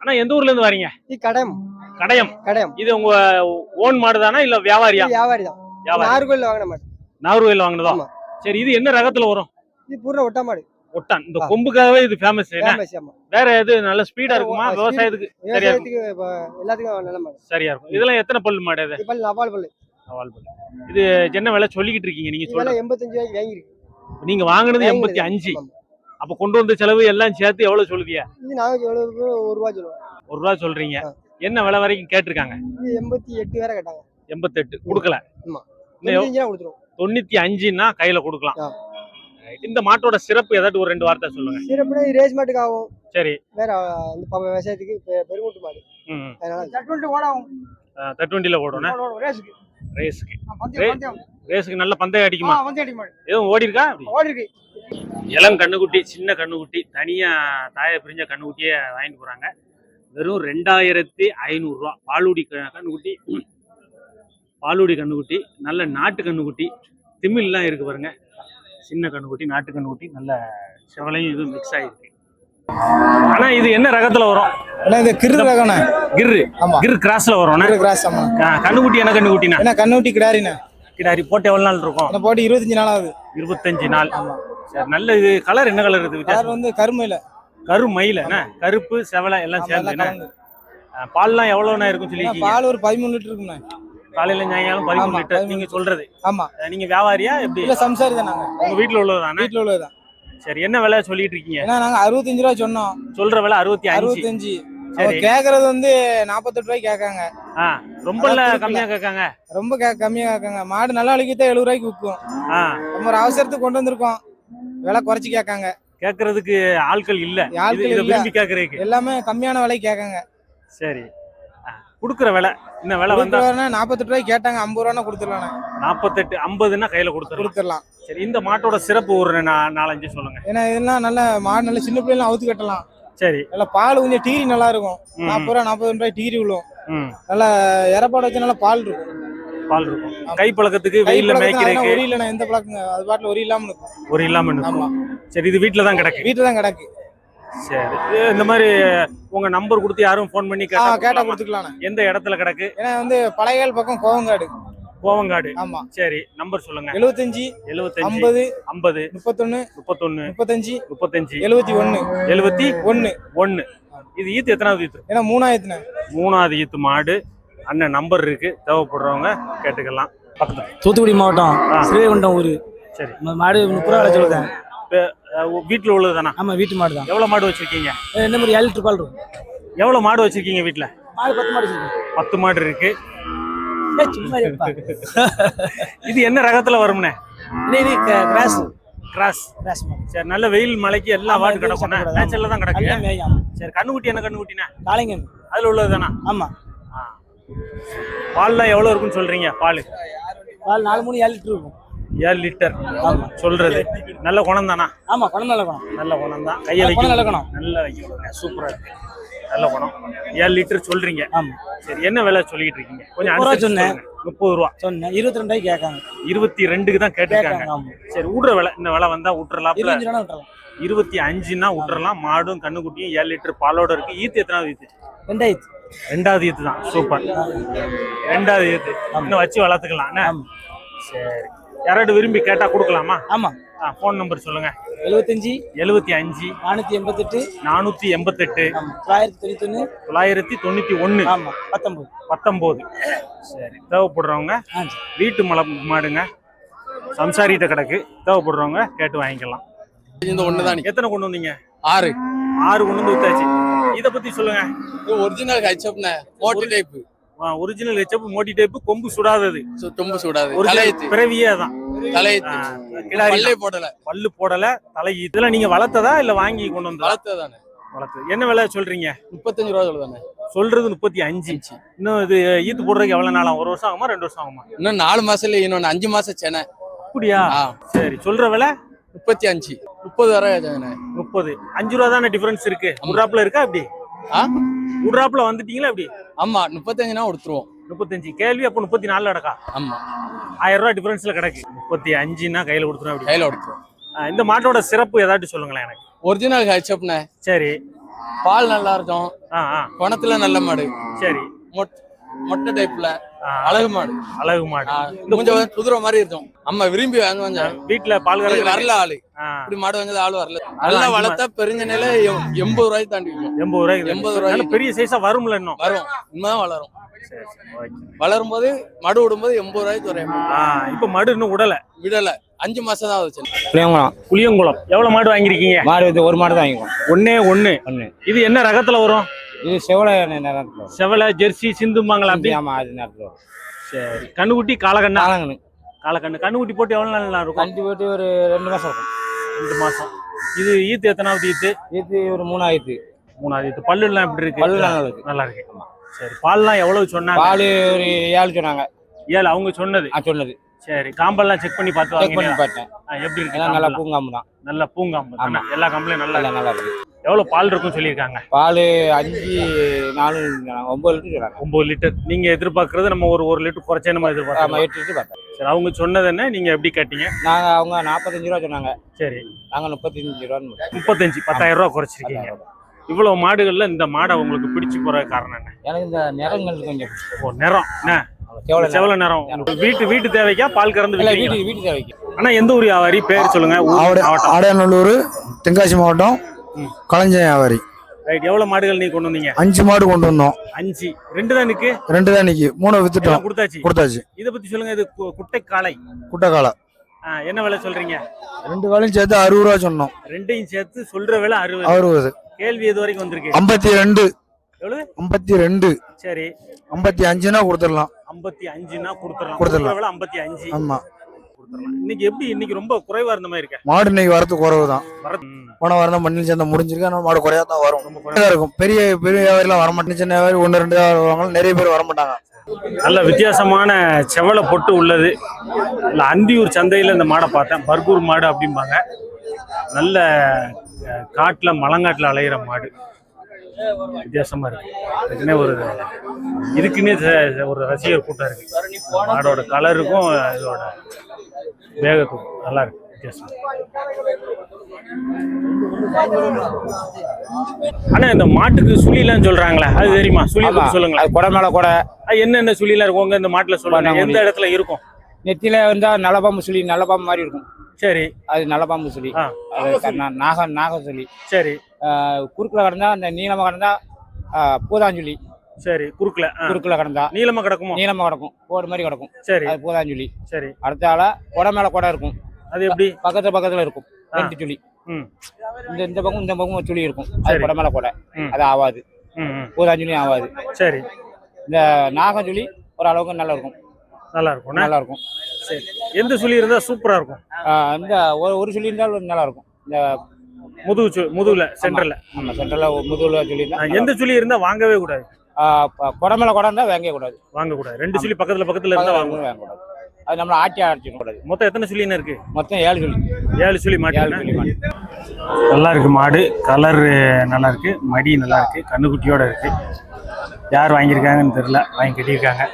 ஆனா எந்த ஊர்ல இருந்து வரீங்க? இது கடையம். கடையம். கடையம். இது உங்க ஓன் மாடு தானா இல்ல வியாபாரியா? வியாபாரி. தான் நாகர்கோயில் வாங்கின மாடு. நாகர்கோயில் வாங்கினதா. சரி இது என்ன ரகத்துல வரும்? இது பூர்ண ஒட்டா மாடு. ஒட்டான். இந்த. கொம்புக்காகவே இது ஃபேமஸ் வேற எது? நல்ல ஸ்பீடா இருக்குமா. விவசாயத்துக்கு சரியா எல்லாத்துக்கும் நல்ல மாடு. சரியா இருக்கும். இதெல்லாம் எத்தனை பல்லு மாடு இது? பல்லு நபால் பல்லு. சவால் பல்லு. இது என்ன விலை சொல்லிக்கிட்டு இருக்கீங்க? நீங்க விலை எண்பத்தஞ்சு ரூபாய்க்கு வாங்கியிருக்கு. நீங்க வாங்குனது எண்பத்தி அஞ்சு. அப்ப கொண்டு வந்த செலவு எல்லாம் சேர்த்து எவ்வளவு சொல்லுதியா? இது நாளைக்கு எவ்வளவு ஒரு ரூபா சொல்லுவோம் ஒரு ரூபா சொல்றீங்க. என்ன விலை வரைக்கும் கேட்டிருக்காங்க? இது எண்பத்தி எட்டு வேற கேட்டாங்க. எண்பத்தெட்டு. கொடுக்கல. தொண்ணூத்தி அஞ்சுன்னா கையில கொடுக்கலாம். இந்த மாட்டோட சிறப்பு ஏதாட்டும் ஒரு ரெண்டு வார்த்தை சொல்லுங்க. சிறப்புனா ரேஸ் மாட்டுக்கு ஆகும். சரி. வேற இந்த ப- விவசாயத்துக்கு பெருமூட்டு மாடு. ஜட்மெண்ட் ஓடாகும் தட்டுவண்டியில ஓடணும் ரேஸுக்கு ரேஸுக்கு பந்தயம் பந்தயம். ரேஸுக்கு நல்ல பந்தயம் அடிக்குமா? வந்து அடி மாடு எதுவும் ஓடி இருக்கா ஓடி இருக்கு இளம் கண்ணுக்குட்டி சின்ன கண்ணுக்குட்டி தனியா தாயை பிரிஞ்ச கண்ணுக்குட்டியை வாங்கிட்டு போறாங்க. வெறும் ரெண்டாயிரத்தி ஐநூறுரூவா பாலுடி கண்ணுக்குட்டி பாலுடி கண்ணுக்குட்டி நல்ல நாட்டு கண்ணுக்குட்டி. திமில்லாம் இருக்கு பாருங்க. சின்ன கண்ணுக்குட்டி நாட்டு கண்ணுக்குட்டி நல்ல செவலையும் இது மிக்ஸ் ஆயிருக்கு. ஆனா இது என்ன ரகத்துல வரும்? அண்ணா இந்த கிரு ரகண்ணே கிர்ரு ஆமா. கிர் கிராஸ்ல வரும் கிரு கிராஸ் ஆமா. கண்ணுக்குட்டி என்ன கண்ணுக்குட்டினா என்ன கண்ணூட்டி கிடாரிண்ணே. கிடாரி போட்டு எவ்வளவு நாள் இருக்கும்? போட்டு இருபத்தஞ்சு நாள் ஆகுது. இருபத்தஞ்சு நாள். ஆமா. சரி நல்ல இது. கலர் என்ன கலர் இது கலர் வித்தியாசம் வந்து கருமையில. கரு மயில என்ன கருப்பு செவலை எல்லாம் சேர்ந்து என்ன? பால்லாம் எவ்வளவுண்ணா இருக்கும் சொல்லிருக்கீங்க பால் ஒரு பதிமூணு லிட்டர் இருக்குண்ணே காலையில சாயங்காலம் பதிமூணு ஆமா, லிட்டர். நீங்க சொல்றது. ஆமா. அஹ் நீங்க வியாபாரியா எப்படி? இல்ல சம்சாரி தான் நாங்க. உங்க வீட்டுல உள்ளதுதானே வீட்டுல உள்ளதுதான் சரி என்ன விலை சொல்லிட்டு இருக்கீங்க? ஏன்னா நாங்க அறுபத்தஞ்சு ரூபா சொன்னோம். சொல்ற விலை அறுபத்தி அஞ்சு. அறுபத்தஞ்சு. சரி. கேக்குறது வந்து நாற்பத்தெட்டு ரூபாய்க்கு கேட்காங்க. ஆ ரொம்ப இல்ல அதான் கம்மியா கேட்காங்க? ரொம்ப கே- கம்மியா கேட்காங்க. மாடு நல்லா அழிக்கிட்டா எழுபது ரூபாய்க்கு விற்கும் ஆ. நம்ம ஒரு அவசரத்துக்கு கொண்டு வந்திருக்கோம். விலை குறைச்சி கேட்காங்க. கேக்குறதுக்கு ஆட்கள் இல்ல. ஆட்கள் இல்ல. விரும்பி கேக்குறதுக்கு எல்லாமே கம்மியான விலைக்கு கேட்காங்க. சரி. குடுக்குற விலை. இந்த விலை வந்தா? நாற்பத்தெட்டு ரூபாய்க்கு கேட்டாங்க ஐம்பது ரூபா கொடுத்துடலாம் நாற்பத்தெட்டு ஐம்பதுன்னா கையில கொடுத்துருலாம் கொடுத்துடலாம். சரி இந்த மாட்டோட சிறப்பு ஒரு நா- நாலஞ்சு சொல்லுங்க. ஏன்னா இதெல்லாம் நல்ல மாடு நல்ல சின்ன பிள்ளைலாம் அவுத்து கட்டலாம். சரி. நல்லா பால் கொஞ்சம் டிகிரி நல்லா இருக்கும். ம், நாற்பது ரூபா நாற்பது ரூபாய் டிகிரி விழும் ம். நல்லா இறப்பாடு வச்சு நல்லா பால் இருக்கும். பால் இருக்கும். கை பழக்கத்துக்கு வெயில்ல மேய்க்கிறதுக்கு ஒரு இல்லைண்ணா எந்த பழக்கம் அது பாட்டில் ஒரு இல்லாம இருக்கும். ஒரு இல்லாம இருக்கும். சரி இது வீட்ல தான் கிடக்கு. வீட்டுல தான் கிடக்கு. சரி. இந்த மாதிரி உங்க நம்பர் கொடுத்து யாரும் ஃபோன் பண்ணி கேட்டா கேட்டா? கொடுத்துக்கலாண்ணே எந்த இடத்துல கிடக்கு? ஏன்னா வந்து பழையகால் பக்கம் கோவங்காடு. கோவங்காடு. ஆமா. சரி நம்பர் சொல்லுங்க. எழுபத்தஞ்சு எழுபத்தஞ்சு ஐம்பது ஐம்பது முப்பத்தொன்னு முப்பத்தொன்னு முப்பத்தஞ்சு முப்பத்தஞ்சு எழுபத்தி ஒண்ணு எழுபத்தி ஒண்ணு ஒன்னு. இது ஈத்து எத்தனாவது ஈத்து? ஏன்னா மூணாயிரத்துண்ணே மூணாவது ஈத்து மாடு. அண்ணன் நம்பர் இருக்கு. தேவைப்படுறவங்க கேட்டுக்கலாம். பக்கத்துல. தூத்துக்குடி மாவட்டம். ஸ்ரீவைகுண்டம் ஊர். சரி. மாடு முப்பது ரூபா சொல்லுதேன். அஹ் உ- வீட்ல உள்ளதுதானா? ஆமா வீட்டு மாடு தான் எவ்வளவு மாடு வச்சிருக்கீங்க? என்ன மாதிரி ஏழு லிட்டர் பால் இருக்கும். எவ்வளவு மாடு வச்சிருக்கீங்க வீட்ல? மாடு பத்து மாடு வச்சிருக்கோம் பத்து மாடு இருக்கு. இது என்ன ரகத்துல வரும்னே? இது கிராஸ். கிராஸ். கிராஸ் சரி நல்ல வெயில் மழைக்கு எல்லா வாட்டு கிடக்கும். நேச்சர்ல தான் கிடக்கு. சரி கண்ணுக்குட்டி என்ன கண்ணுக்குட்டினா? காளைங்க. அதுல உள்ளதுதானா? ஆமா. ஆ. பால்லாம் எவ்வளவு இருக்குன்னு சொல்றீங்க? பால். பால் நாலு மூணு ஏழு லிட்டர் இருக்கும். ஏழு லிட்டர். ஆமா சொல்றது. நல்ல குணம் தானா? ஆமா குணம் நல்ல குணம். நல்ல குணம் தான். கையை குணம் நல்ல வைக்க குணம். நல்ல வைக்க சூப்பரா இருக்கு. நல்ல குணம். ஏழு லிட்டர் சொல்றீங்க. ஆமா. சரி என்ன விலை சொல்லிட்டு இருக்கீங்க? கொஞ்சம் சொன்னேன். முப்பது ரூபா. சொன்னேன். இருபத்தி ரெண்டு ரூபாய்க்கு கேட்காங்க. இருபத்தி ரெண்டுக்கு தான் கேட்டிருக்காங்க. சரி விடுற விலை இந்த விலை வந்தா விட்டுறலாம்ல இருபத்தஞ்சு ரூபா விட்டுறலாம் இருபத்தி அஞ்சுன்னா விட்டுறலாம் மாடும் கண்ணுக்குட்டியும் ஏழு லிட்டர் பாலோட இருக்கு. ஈத்து எத்தனாவது ஈத்து? ரெண்டாயிரத்து. ரெண்டாவது ஈத்து தான். சூப்பர். ரெண்டாவது ஈத்து இன்னும் வச்சு வளர்த்துக்கலாம். சரி. யாராவது விரும்பி கேட்டா கொடுக்கலாமா? ஆமா. ஃபோன் நம்பர் சொல்லுங்க. எழுபத்தஞ்சு எழுபத்தி அஞ்சு நானூத்தி எண்பத்தெட்டு. நானூத்தி எண்பத்தெட்டு. தொள்ளாயிரத்தி தொண்ணூத்தொன்னு. தொள்ளாயிரத்தி தொண்ணூத்தி ஒண்ணு ஆமா. பத்தொன்பது. பத்தொன்பது. சரி. தேவைப்படுறவங்க. வீட்டு மலை மாடுங்க. சம்சாரிட்ட கிடக்கு. தேவைப்படுறவங்க கேட்டு வாங்கிக்கலாம். இந்த ஒண்ணுதான்? எத்தனை கொண்டு வந்தீங்க? ஆறு. ஆறு கொண்டு வந்து வித்தாச்சு. இத பத்தி சொல்லுங்க. இது ஒரிஜினல் ஹெச்அப்னே மோட்டி டைப் ஒரிஜினல் ஹெச்எப் மோட்டி டைப் கொம்பு சுடாதது. தும்பு சூடாது. தலையத்து பிறவியே தான் தலையத்து. போடல. பல்லு போடல தலை இதெல்லாம் நீங்க வளர்த்ததா இல்ல வாங்கி கொண்டு வந்தா வளர்த்ததானே வளர்த்தது. என்ன விலை சொல்றீங்க? முப்பத்தஞ்சு ரூபா சொல்லுதானே. சொல்றது முப்பத்தி அஞ்சு. இன்னும் இது ஈத்து போடுறதுக்கு எவ்வளவு நாள் ஒரு வருஷம் ஆகுமா ரெண்டு வருஷம் ஆகுமா? இன்னும் நாலு மாசம் இன்னொன்னு அஞ்சு மாசம் சென்னை அப்படியா? சரி சொல்ற விலை? முப்பத்தி அஞ்சு. முப்பது வரை சென்னை முப்பது. அஞ்சு ரூபா தானே டிஃபரன்ஸ் இருக்கு? உட்ராப்ல இருக்கா அப்படி? ஆ? உட்ராப்ல வந்துட்டீங்களா அப்படி? ஆமா முப்பத்தஞ்சுனா கொடுத்துருவோம். முப்பத்தஞ்சு. கேள்வி அப்ப முப்பத்தி நாலுல கிடக்கா ஆமா. ஆயிரம் ரூபாய் டிஃபரன்ஸ்ல கிடக்கு. முப்பத்தி அஞ்சுன்னா கையில கொடுத்துரும் அப்படி. கையில கொடுத்துருவோம் ஆ, இந்த மாட்டோட சிறப்பு ஏதாட்டு சொல்லுங்களேன் எனக்கு. ஒரிஜினல் ஹெச்அப்னே சரி. பால் நல்லா இருக்கும். ஆ ஆ. குணத்துல நல்ல மாடு. சரி. மொட்- மொட்டை டைப்ல அழகு மாடு. அழகு மாடு. கொஞ்சம் குதிரை மாதிரி இருக்கும். அம்மா விரும்பி வாங்க வீட்டுல பால் கறக்க வரல ஆளு. இப்படி மாடு வந்தது ஆள் வரல. நல்லா வளர்த்தா பெருஞ்ச நிலை எண்பது ரூபாய்க்கு தாண்டி எண்பது ரூபாய்க்கு எண்பது. நல்ல பெரிய சைஸா வரும்ல இன்னும். வரும். உண்மைதான் வளரும். சரி, சரி, okay. வளரும் போது மடு விடும்போது எண்பது ரூபாய்க்கு வரும் இப்ப மாடு இன்னும் உடல விடல. அஞ்சு மாசம் தான் ஆகுது புளியங்குளம். புளியங்குளம். எவ்வளவு மாடு வாங்கிருக்கீங்க மாடு வந்து ஒரு மாடு தான் வாங்கிக்கும் ஒண்ணே ஒண்ணு. ஒன்று இது என்ன ரகத்துல வரும்? இது செவலை நேரத்தில் செவலை ஜெர்சி சிந்துமாங்களா அப்படி? ஆமா அது நேரத்தில் சரி. கண்ணுக்குட்டி காலக்கண்ணா? காலங்கன்னு காலக்கண்ணு. கண்ணுக்குட்டி போட்டு எவ்வளவு நாள் இருக்கும்? கஞ்சி போட்டு ஒரு ரெண்டு மாசம் இருக்கும். ரெண்டு மாசம். இது ஈத்து எத்தனாவது ஈத்து? இது ஒரு மூணாயிரத்து மூணாவது ஈத்து. பல்லு எல்லாம் எப்படி இருக்கு? பல்லு நல்லா இருக்கு. நல்லா இருக்கு. சரி. பால்லாம் எவ்வளவு சொன்னாங்க? பால் ஒரு ஏழு சொன்னாங்க. ஏழு அவங்க சொன்னது? சொன்னது. சரி. காம்பெல்லாம் செக் பண்ணி பார்த்து செக் பண்ணி பார்த்தேன். எப்படி இருக்கு நல்லா? பூங்காம்பு தான் நல்ல பூங்காம்பு. எல்லா காம்பளையும் நல்லா நல்லா இருக்கு. எவ்வளவு பால் இருக்கும்னு சொல்லியிருக்காங்க? பால் அஞ்சு நாலு ஒன்பது லிட்டர் சொன்னாங்க ஒன்பது லிட்டர். நீங்க எதிர்பார்க்கறது நம்ம ஒரு ஒரு லிட்டர் குறைச்சே நம்ம ஆமா எதிர்பார்க்கலாம் எட்டு லிட்டர் பார்த்தேன். சரி அவங்க சொன்னது என்ன? நீங்க எப்படி கேட்டீங்க? நாங்க அவங்க நாற்பத்தஞ்சு ரூபா சொன்னாங்க. சரி. நாங்க முப்பத்தஞ்சு ரூபான்னு முப்பத்தஞ்சு பத்தாயிரம் ரூபாய் குறைச்சிருக்கீங்க. இவ்வளவு மாடுகள்ல இந்த மாடை உங்களுக்கு பிடிச்சு போற காரணம் என்ன? எனக்கு இந்த நிறங்கள் கொஞ்சம் ஓ நிறம். என்ன? செவலை உங்களுக்கு வீட்டு வீட்டு தேவைக்கா? பால் கறந்து? வீட்டு வீட்டு தேவைக்கு. ஆனா எந்த ஊர் வியாபாரி? பேர் சொல்லுங்க. ஆடையாநல்லூர் தென்காசி மாவட்டம். களஞ்ச வியாபாரி. ரைட் எவ்வளவு மாடுகள் நீங்க கொண்டு வந்தீங்க? அஞ்சு மாடு கொண்டு வந்தோம். அஞ்சு. ரெண்டு தான் நிக்கு ரெண்டு தான் இன்னைக்கு. மூணை வித்துட்டோம். கொடுத்தாச்சு? கொடுத்தாச்சு. இத பத்தி சொல்லுங்க இது குட்டை காளை குட்டக்கால. ஆ, என்ன விலை சொல்றீங்க? ரெண்டு வேலையும் சேர்த்து அறுபது ரூபா சொன்னோம். ரெண்டையும் சேர்த்து சொல்ற விலை அறுபது. அறுபது. கேள்வி எது வரைக்கும் வந்திருக்கு. ஐம்பத்தி ரெண்டு. எவ்வளவு? ஐம்பத்தி ரெண்டு. சரி. ஐம்பத்தி அஞ்சுனா கொடுத்துடலாம். ஐம்பத்தி அஞ்சுனா கொடுத்துடலாம். கொடுத்துடலாம். ஐம்பத்தி அஞ்சு. ஆமா. கொடுத்துடலாம் இன்னைக்கு எப்படி? இன்னைக்கு ரொம்ப குறைவா இருந்த மாதிரி இருக்க. மாடு இன்னைக்கு வரது குறவு தான் போன வாரம் தான் மண்ணில் சேர்ந்த முடிஞ்சிருக்கு. ஆனால் மாடு குறையா தான் வரும். ரொம்ப குறையா இருக்கும். பெரிய பெரிய வியாபாரிலாம் வர மாட்டேன் சின்ன வியாபாரி ஒன்று ரெண்டு வருவாங்க நிறைய பேர் வர மாட்டாங்க. நல்ல வித்தியாசமான செவலை பொட்டு உள்ளது. இல்ல அந்தியூர் சந்தையில இந்த மாடை பார்த்தேன். பர்கூர் மாடு அப்படிம்பாங்க. நல்ல காட்டுல மலங்காட்டுல அலையிற மாடு. வித்தியாசமா இருக்கு. இதுக்குன்னே ஒரு இதுக்குன்னே ஒரு ரசிகர் கூட்டம் இருக்கு. மாடோட கலருக்கும் இதோட வேகத்துக்கும் நல்லா இருக்கு. வித்தியாசம் ஆனா இந்த மாட்டுக்கு சுழிலாம் சொல்றாங்களே அது தெரியுமா? சுழி அது கொடை. மேல கொடை என்னென்ன சுழிலாம் இருக்கும்? உங்க இந்த மாட்டுல சொல்லுங்க. பண்ண எந்த இடத்துல இருக்கும்? நெத்தியில வந்தா நல்ல பாம்பு சுழி நல்ல பாம்பு மாதிரி இருக்கும். சரி. அது நல்ல பாம்பு சுழி ஆ. அது க- நாக நாக சுழி சரி. குறுக்குல கடந்தா அந்த நீளமா கடந்தா ஆ, பூதாஞ்சுழி சரி குறுக்குல. குறுக்குல கடந்தா நீளமா கிடக்குமோ? நீளமா கிடக்கும். கோடு மாதிரி கிடக்கும். சரி. அது பூதாஞ்சுழி சரி. அடுத்த ஆளா கொடை மேல கொடை இருக்கும். அது எப்படி? பக்கத்துல பக்கத்துல இருக்கும். ரெண்டு சுழி ம். இந்த இந்த பக்கம் இந்த பக்கம் சுழி இருக்கும். அது. கொடை மேல கொடை. அது ம். பூதாஞ்சுழியும் ஆகாது சரி. இந்த நாகச்சுழி ஒரு அளவுக்கு நல்லா இருக்கும். நல்லா இருக்கும் நல்லா இருக்கும் சரி. எந்த சுழி இருந்தா சூப்பரா இருக்கும்? இந்த ஒரு ஒரு சுழி இருந்தாலும் நல்லா இருக்கும் இந்த முதுகு சு- முதுகுல சென்டர்ல. நம்ம சென்டர்ல முதுகுல சுழி எந்த சுழி இருந்தா வாங்கவே கூடாது? கொடை மேல கொடை இருந்தா வாங்க கூடாது. வாங்க கூடாது ரெண்டு சுழி பக்கத்துல பக்கத்துல இருந்தா வாங்க வாங்க கூடாது அது நம்மள ஆட்டி அடிச்சிக்க கூடாது. மொத்தம் எத்தனை சுழின்னு இருக்கு? மொத்தம் ஏழு சுழி. ஏழு சுழி ஏழு மாட்டு சுழி மாடு நல்லா இருக்கு மாடு. கலர் நல்லா இருக்கு. மடி நல்லா இருக்கு. கண்ணுக்குட்டியோட இருக்கு. யார் வாங்கியிருக்காங்கன்னு தெரில. வாங்கி கட்டியிருக்காங்க.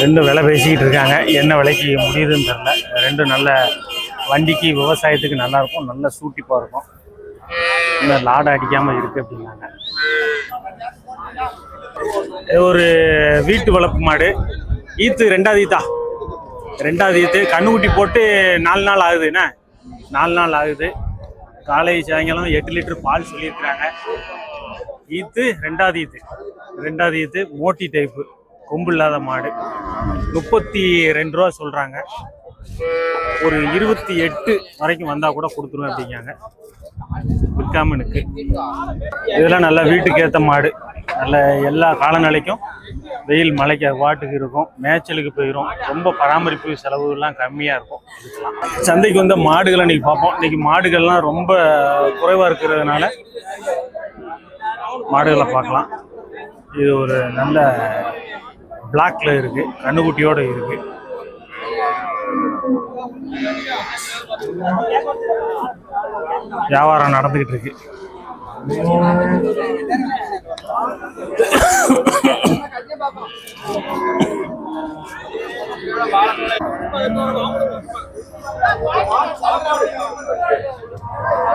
ரெண்டும் விலை பேசிக்கிட்டு இருக்காங்க. என்ன விலைக்கு முடியுதுன்னு தெரில. ரெண்டும் நல்ல வண்டிக்கு விவசாயத்துக்கு நல்லா இருக்கும் நல்ல சூட்டிப்பாக இருக்கும். இன்னும் லாடை அடிக்காமல் இருக்கு அப்படின்னாங்க. ஒரு வீட்டு வளர்ப்பு மாடு. ஈத்து ரெண்டாவது ஈத்தா. ரெண்டாவது ஈத்து. கண்ணுக்குட்டி போட்டு நாலு நாள் ஆகுது. என்ன? நாலு நாள் ஆகுது. காலை சாயங்காலம் எட்டு லிட்டர் பால் சொல்லியிருக்கிறாங்க. ஈத்து ரெண்டாவது ஈத்து. ரெண்டாவது ஈத்து மோட்டி டைப்பு கொம்பு இல்லாத மாடு. முப்பத்தி ரெண்டு ரூபா சொல்கிறாங்க ஒரு இருபத்தி எட்டு வரைக்கும் வந்தால் கூட கொடுத்துருவேன் அப்படிங்காங்க விற்காம இருக்கு இதெல்லாம் நல்லா வீட்டுக்கு ஏற்ற மாடு. நல்ல எல்லா காலநிலைக்கும் வெயில் மழைக்கு அது பாட்டுக்கு இருக்கும். மேய்ச்சலுக்கு போயிடும் ரொம்ப பராமரிப்பு செலவுகள்லாம் கம்மியாக இருக்கும். சந்தைக்கு வந்த மாடுகளை இன்னைக்கு பார்ப்போம். இன்னைக்கு மாடுகள்லாம் ரொம்ப குறைவாக இருக்கிறதுனால மாடுகளை பார்க்கலாம். இது ஒரு நல்ல பிளாக்ல இருக்கு. கண்ணுக்குட்டியோடு இருக்கு. வியாபாரம் நடந்துக்கிட்டு இருக்கு.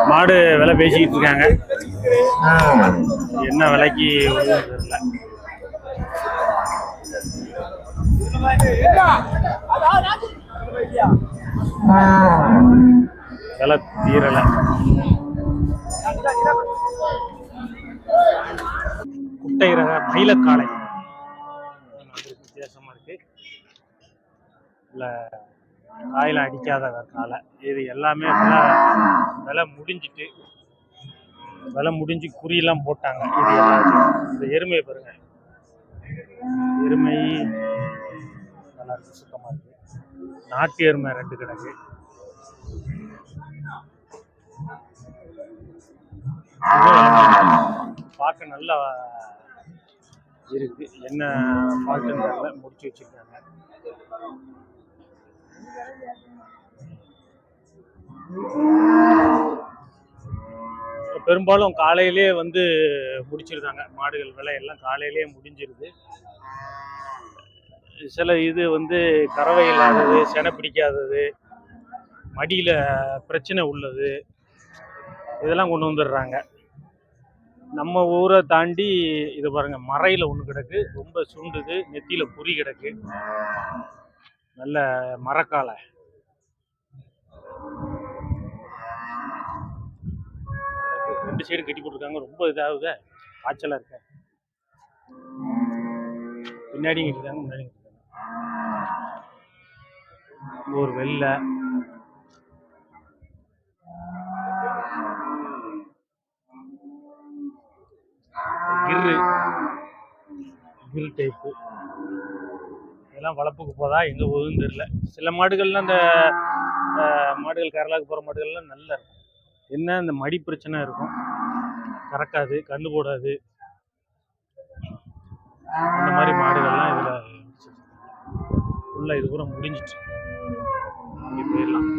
மாடு விலை பேசிக்கிட்டு இருக்காங்க. என்ன விலைக்கு தெரியல. விலை தீரல. குட்டை ரக மயிலக்காளை வித்தியாசமா இருக்கு. இல்ல காயில அடிக்காத காலை இது எல்லாமே விலை முடிஞ்சிட்டு விலை முடிஞ்சு குறியெல்லாம் போட்டாங்க. இது எல்லாத்தையும் இந்த எருமையை பாருங்க. எருமை நல்லா இருக்கு சுத்தமா இருக்கு. நாட்டு எருமை ரெண்டு கிடக்கு. பார்க்க நல்லா இருக்கு. என்ன ஃபால்ட்டுன்னு தெரியல. முடிச்சு வச்சிருக்காங்க. பெரும்பாலும் காலையிலே வந்து முடிச்சிருந்தாங்க. மாடுகள் விலை எல்லாம் காலையிலேயே முடிஞ்சிருது. சில இது வந்து கறவை இல்லாதது செனை பிடிக்காதது மடியில் பிரச்சனை உள்ளது. இதெல்லாம் கொண்டு வந்துடுறாங்க. நம்ம ஊரை தாண்டி இது பாருங்க மறையில் ஒன்று கிடக்கு ரொம்ப சுண்டுது நெத்தியில் குறி கிடக்கு. நல்ல மரக்காலை. ரெண்டு சைடு கட்டி போட்டிருக்காங்க ரொம்ப இதாகுத. காய்ச்சலாக இருக்க. பின்னாடி கட்டிருக்காங்க முன்னாடி கட்டிருக்காங்க ஒரு வெள்ளை. கிரு கிரு டைப்பு இதெல்லாம் வளர்ப்புக்கு போதா? எங்கே போகுதுன்னு தெரியல. சில மாடுகள்லாம் அந்த மாடுகள் கேரளாவுக்கு போகிற மாடுகள்லாம் நல்லா இருக்கும். என்ன இந்த மடி பிரச்சனை இருக்கும். கறக்காது கண்ணு போடாது. அந்த மாதிரி மாடுகள்லாம் இதில் ஃபுல்லாக இது பூரா முடிஞ்சிச்சு. போயிடலாம்.